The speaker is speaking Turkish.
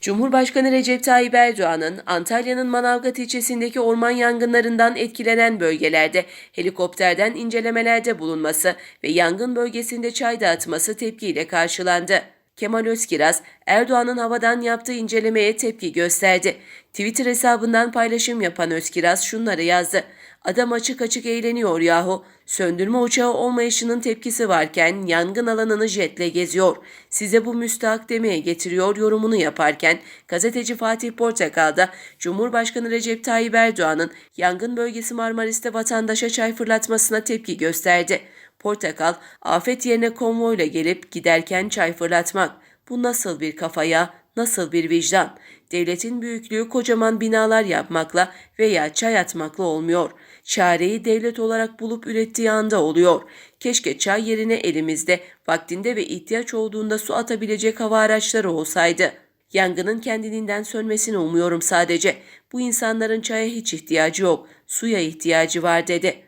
Cumhurbaşkanı Recep Tayyip Erdoğan'ın Antalya'nın Manavgat ilçesindeki orman yangınlarından etkilenen bölgelerde helikopterden incelemelerde bulunması ve yangın bölgesinde çay dağıtması tepkiyle karşılandı. Kemal Özkiraz, Erdoğan'ın havadan yaptığı incelemeye tepki gösterdi. Twitter hesabından paylaşım yapan Özkiraz şunları yazdı. Adam açık açık eğleniyor yahu. Söndürme uçağı olmayışının tepkisi varken yangın alanını jetle geziyor. Size bu müstahak demeye getiriyor yorumunu yaparken gazeteci Fatih Portakal da Cumhurbaşkanı Recep Tayyip Erdoğan'ın yangın bölgesi Marmaris'te vatandaşa çay fırlatmasına tepki gösterdi. Portakal, afet yerine konvoyla gelip giderken çay fırlatmak. Bu nasıl bir kafaya, nasıl bir vicdan? Devletin büyüklüğü kocaman binalar yapmakla veya çay atmakla olmuyor. Çareyi devlet olarak bulup ürettiği anda oluyor. Keşke çay yerine elimizde, vaktinde ve ihtiyaç olduğunda su atabilecek hava araçları olsaydı. Yangının kendiliğinden sönmesini umuyorum sadece. Bu insanların çaya hiç ihtiyacı yok, suya ihtiyacı var dedi.